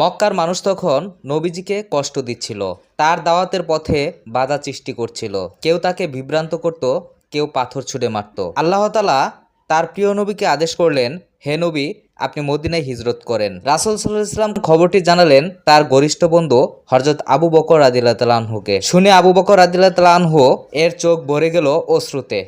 মক্কার মানুষ তখন নবীজিকে কষ্ট দিচ্ছিল। তার দাওয়াতের পথে বাধা সৃষ্টি করছিল। কেউ তাকে বিভ্রান্ত করত, কেউ পাথর ছুঁড়ে মারত। আল্লাহ তালা তার প্রিয় নবীকে আদেশ করলেন, হে নবী, আপনি মদিনায় হিজরত করেন। রাসুল সাল্লাহ ইসলাম খবরটি জানালেন তার গরিষ্ঠ বন্ধু হরজত আবু বকর আদিল্লাহ তালাহুকে শুনে আবু বকর আদিল্লাহ তালাহু এর চোখ ভরে গেল অশ্রুতে।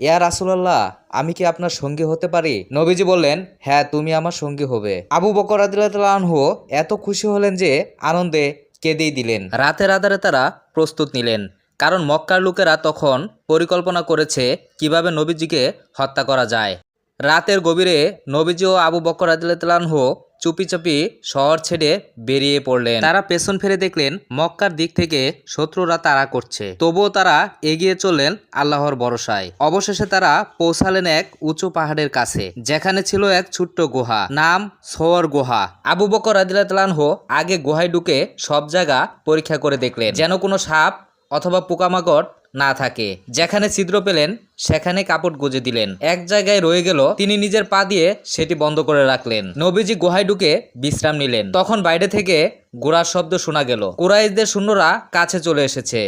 ইয়া রাসুলাল্লাহ, আমি কি আপনার সঙ্গী হতে পারি? নবীজি বললেন হ্যাঁ তুমি আমার সঙ্গী হবে। আবু বকর আদিল্লাহু এত খুশি হলেন যে আনন্দে কেঁদেই দিলেন। রাতের আধারে তারা প্রস্তুত নিলেন। কারণ মক্কার লোকেরা তখন পরিকল্পনা করেছে কীভাবে নবীজিকে হত্যা করা যায়। রাতের গভীরে নবীজি ও আবু বকর আদিল্লাহু চুপি চুপি শহর ছেড়ে বেরিয়ে পড়লেন। তারা পেছন ফিরে দেখলেন মক্কার দিক থেকে শত্রুরা তাড়া করছে। তবুও তারা এগিয়ে চললেন আল্লাহর ভরসায়। অবশেষে তারা পৌঁছালেন এক উঁচু পাহাড়ের কাছে, যেখানে ছিল এক ছোট্ট গুহা, নাম সোয়ার গুহা। আবু বকর আদিল্লাহু আগে গুহায় ঢুকে সব জায়গা পরীক্ষা করে দেখলেন। যেন কোনো সাপ অথবা পোকামাকড় না থাকে। যেখানে ছিদ্র পেলেন, সেখানে কাপড় গুজে দিলেন। এক জায়গায় রয়ে গেল, তিনি নিজের পা দিয়ে সেটি বন্ধ করে রাখলেন। নবীজি গুহায় ঢুকে বিশ্রাম নিলেন। তখন বাইরে থেকে গোড়ার শব্দ শোনা গেল। কুরাইশদের শূন্যরা কাছে চলে এসেছে।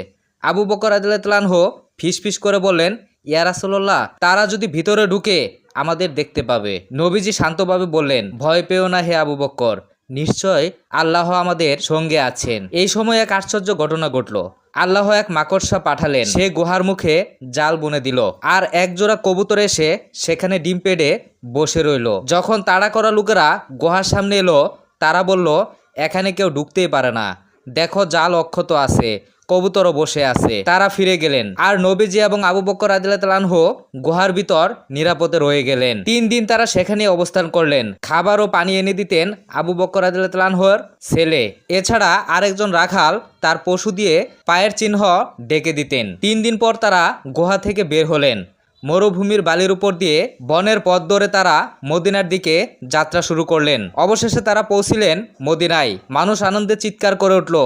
আবু বকর আদিল্লাহ ফিস ফিস করে বললেন, ইয়া রাসূলুল্লাহ, তারা যদি ভিতরে ঢুকে আমাদের দেখতে পাবে। নবীজি শান্তভাবে বললেন, ভয় পেও না হে আবু বক্কর নিশ্চয় আল্লাহ আমাদের সঙ্গে আছেন। এই সময় এক আশ্চর্য ঘটনা ঘটল। আল্লাহ এক মাকড়সা পাঠালেন। সে গুহার মুখে জাল বুনে দিল আর একজোড়া কবুতর এসে সেখানে ডিম পেড়ে বসে রইল। যখন তাড়া করা লোকেরা গুহার সামনে এলো, তারা বলল, এখানে কেউ ঢুকতেই পারে না। দেখো জাল অক্ষত আছে। কবুতরও বসে আছে। তারা ফিরে গেলেন। আর নবীজি এবং আবু বক্কর আদিলাহ গুহার ভিতর নিরাপদে রয়ে গেলেন। তিন দিন তারা সেখানে অবস্থান করলেন। খাবার ও পানি এনে দিতেন আবু বক্কর আদিলাহর ছেলে। এছাড়া আরেকজন রাখাল তার পশু দিয়ে পায়ের চিহ্ন ডেকে দিতেন। তিন দিন পর তারা গুহা থেকে বের হলেন। মরুভূমির বালির উপর দিয়ে বনের পথ ধরে তারা মদিনার দিকে যাত্রা শুরু করলেন। অবশেষে তারা পৌঁছিলেন মদিনায়। মানুষ আনন্দে চিৎকার করে উঠল,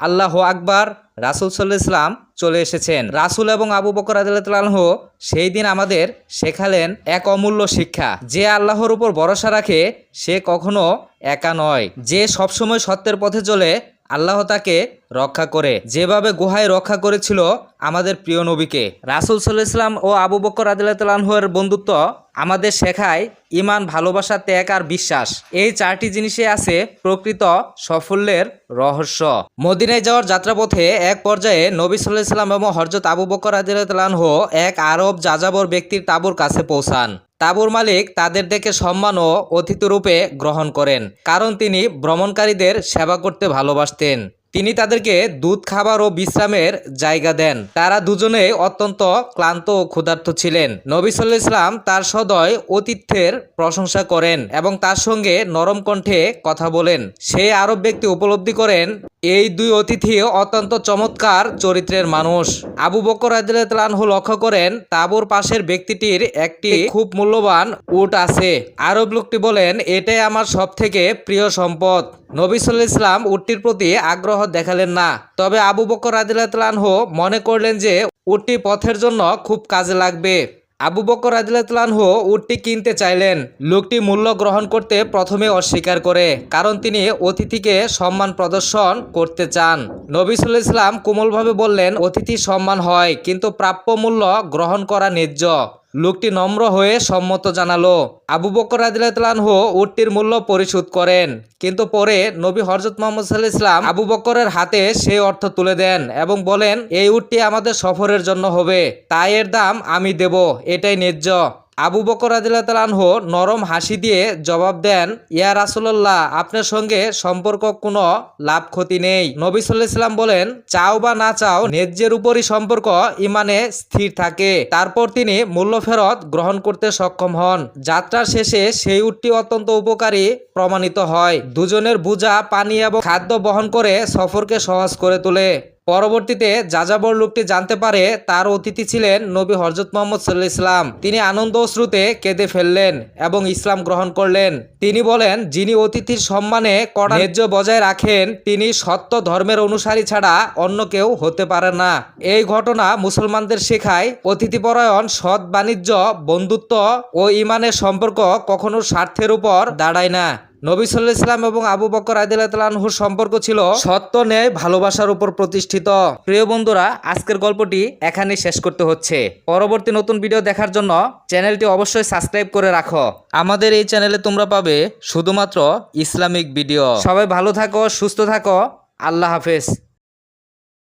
আল্লাহ আকবার! রাসুল সাল্লাহ ইসলাম চলে এসেছেন। রাসুল এবং আবু বকর আদালহ সেই দিন আমাদের শেখালেন এক অমূল্য শিক্ষা। যে আল্লাহর উপর ভরসা রাখে, সে কখনো একা নয়। যে সবসময় সত্যের পথে চলে, আল্লাহ তাকে রক্ষা করে। যেভাবে গুহায় রক্ষা করেছিল আমাদের প্রিয় নবীকে। রাসুল সাল্লাহ ইসলাম ও আবু বকর আদিল্লাহর বন্ধুত্ব আমাদের শেখায় ইমান, ভালোবাসা, ত্যাগ আর বিশ্বাস। এই চারটি জিনিসে আছে প্রকৃত সাফল্যের রহস্য। মদিনায় যাওয়ার যাত্রাপথে এক পর্যায়ে নবী সাল্লাহ ইসলাম এবং হরজত আবু বকর আদিল্লাহ এক আরব যাযাবর ব্যক্তির তাঁবুর কাছে পৌঁছান। তাঁবুর মালিক তাদের দেখে সম্মান ও অতিথিরূপে গ্রহণ করেন, কারণ তিনি ভ্রমণকারীদের সেবা করতে ভালোবাসতেন। তিনি তাদেরকে দুধ, খাবার ও বিশ্রামের জায়গা দেন। তারা দুজনে অত্যন্ত ক্লান্ত ও ক্ষুধার্ত ছিলেন। নবী সাল্লাহ ইসলাম তার সদয় অতিথ্যের প্রশংসা করেন এবং তার সঙ্গে নরম কণ্ঠে কথা বলেন। সে আরব ব্যক্তি উপলব্ধি করেন এই দুই অতিথি অত্যন্ত চমৎকার চরিত্রের মানুষ। আবু বকর আদিলাহ লক্ষ্য করেন তাবুর পাশের ব্যক্তিটির একটি খুব মূল্যবান উট আছে। আরব লোকটি বলেন এটাই আমার সব থেকে প্রিয় সম্পদ। নবী সাল্লাহ ইসলাম উটটির প্রতি আগ্রহ দেখালেন না। তবে আবু বকর আদিলাহ মনে করলেন যে উটটি পথের জন্য খুব কাজে লাগবে। আবু বকর আদিলাহ উটটি কিনতে চাইলেন। লোকটি মূল্য গ্রহণ করতে প্রথমে অস্বীকার করে, কারণ তিনি অতিথিকে সম্মান প্রদর্শন করতে চান। নবী সাল্লাহ ইসলাম কোমলভাবে বললেন অতিথি সম্মান হয়, কিন্তু প্রাপ্য মূল্য গ্রহণ করা ন্যায্য। লোকটি নম্র হয়ে সম্মত জানালো। আবু বকর হো উটটির মূল্য পরিশোধ করেন। কিন্তু পরে নবী হরজত মোহাম্মদ সাল্লাহ ইসলাম আবু বকরের হাতে সেই অর্থ তুলে দেন এবং বলেন, এই উটটি আমাদের সফরের জন্য হবে। তাই এর দাম আমি দেব। এটাই ন্যায্য। আবু বকর আদিল্লাহ নরম হাসি দিয়ে জবাব দেন, ইয়া রাসুল্লাহ আপনার সঙ্গে সম্পর্ক কোনো লাভ ক্ষতি নেই। নবী সাল্লাহ ইসলাম বলেন, চাও বা না চাও, ন্যায্যের উপরই সম্পর্ক ইমানে স্থির থাকে। তারপর তিনি মূল্য ফেরত গ্রহণ করতে সক্ষম হন। যাত্রার শেষে সেই উটটি অত্যন্ত উপকারী প্রমাণিত হয়। দুজনের বোঝা, পানি এবং খাদ্য বহন করে সফরকে সহজ করে তোলে। পরবর্তীতে যাযাবর লোকটি জানতে পারে তার অতিথি ছিলেন নবী হরজত মোহাম্মদ সাল্লাহ ইসলাম তিনি আনন্দ ও শ্রুতে কেঁদে ফেললেন এবং ইসলাম গ্রহণ করলেন। তিনি বলেন, যিনি অতিথির সম্মানে কড়া বজায় রাখেন, তিনি সত্য ধর্মের অনুসারী ছাড়া অন্য কেউ হতে পারে না। এই ঘটনা মুসলমানদের শেখায় অতিথিপরায়ণ সৎ বাণিজ্য, বন্ধুত্ব ও ইমানের সম্পর্ক কখনো স্বার্থের উপর দাঁড়ায় না। নবী সাল্লাহ ইসলাম এবং আবু বকর আদিলাহুর সম্পর্ক ছিল সত্য ন্যায় ভালোবাসার উপর প্রতিষ্ঠিত। প্রিয় বন্ধুরা, আজকের গল্পটি এখানে শেষ করতে হচ্ছে। পরবর্তী নতুন ভিডিও দেখার জন্য চ্যানেলটি অবশ্যই সাবস্ক্রাইব করে রাখো। আমাদের এই চ্যানেলে তোমরা পাবে শুধুমাত্র ইসলামিক ভিডিও। সবাই ভালো থাকো, সুস্থ থাকো। আল্লাহ হাফেজ।